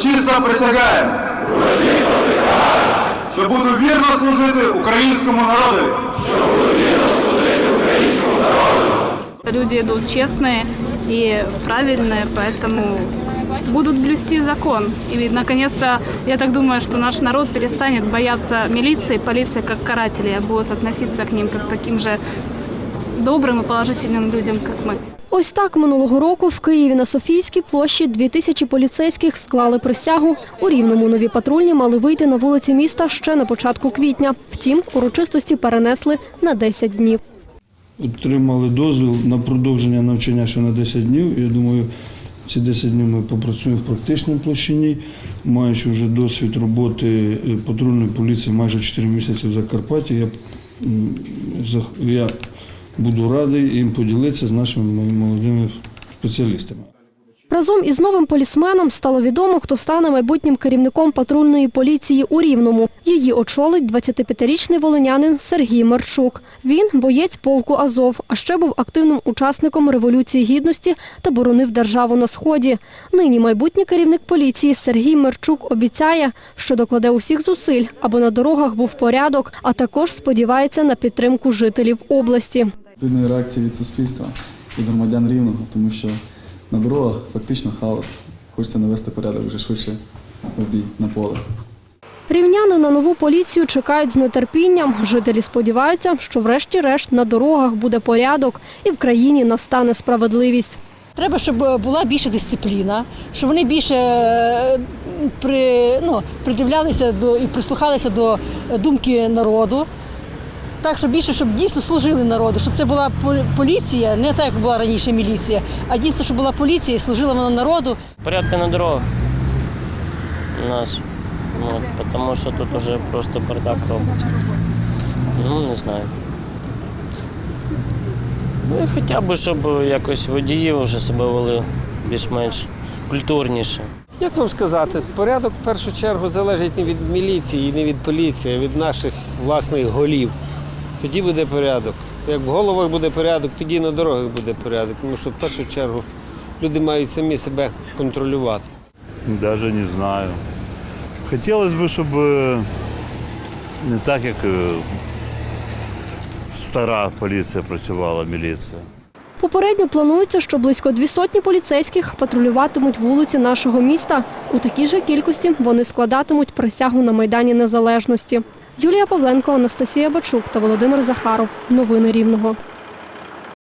Урочисто присягаю. Що буду вірно служити українському народу. Люди идут честные и правильные, поэтому будут блюсти закон. И наконец-то, я так думаю, что наш народ перестанет бояться милиции, полиции как карателей, а будет относиться к ним как к таким же добрым и положительным людям, как мы. Ось так минулого року в Києві на Софійській площі дві тисячі поліцейських склали присягу. У Рівному нові патрульні мали вийти на вулиці міста ще на початку квітня. Втім, урочистості перенесли на 10 днів. Отримали дозвіл на продовження навчання ще на 10 днів. Я думаю, ці 10 днів ми попрацюємо в практичній площині, маючи вже досвід роботи е, патрульної поліції майже 4 місяці в Закарпатті. Я, я буду радий їм поділитися з нашими молодими спеціалістами. Разом із новим полісменом стало відомо, хто стане майбутнім керівником патрульної поліції у Рівному. Її очолить 25-річний волинянин Сергій Марчук. Він боєць полку Азов, а ще був активним учасником Революції Гідності та боронив державу на Сході. Нині майбутній керівник поліції Сергій Марчук обіцяє, що докладе усіх зусиль, аби на дорогах був порядок, а також сподівається на підтримку жителів області. Відповідної реакції від суспільства, від громадян рівного, тому що на дорогах фактично хаос. Хочеться навести порядок вже швидше в бій на поле. Рівняни на нову поліцію чекають з нетерпінням. Жителі сподіваються, що врешті-решт на дорогах буде порядок і в країні настане справедливість. Треба, щоб була більша дисципліна, щоб вони більше е, при, ну, придивлялися до і прислухалися до думки народу. Так, щоб більше, щоб дійсно служили народу, щоб це була поліція, не так, як була раніше міліція, а дійсно, щоб була поліція і служила вона народу. Порядка на дорогах у нас. Вот, потому що тут уже просто бардак робиться. Ну, не знаю. Ну і хоча б, щоб якось водії вже себе вели більш-менш культурніше. Як вам сказати, порядок в першу чергу залежить не від міліції, не від поліції, а від наших власних голів. Тоді буде порядок. Як в головах буде порядок, тоді і на дорогах буде порядок. Тому що в першу чергу люди мають самі себе контролювати. Даже не знаю. Хотілося б, щоб не так, як е, стара поліція працювала, міліція. Попередньо планується, що близько дві сотні поліцейських патрулюватимуть вулиці нашого міста. У такій же кількості вони складатимуть присягу на Майдані Незалежності. Юлія Павленко, Анастасія Бачук та Володимир Захаров. Новини Рівного.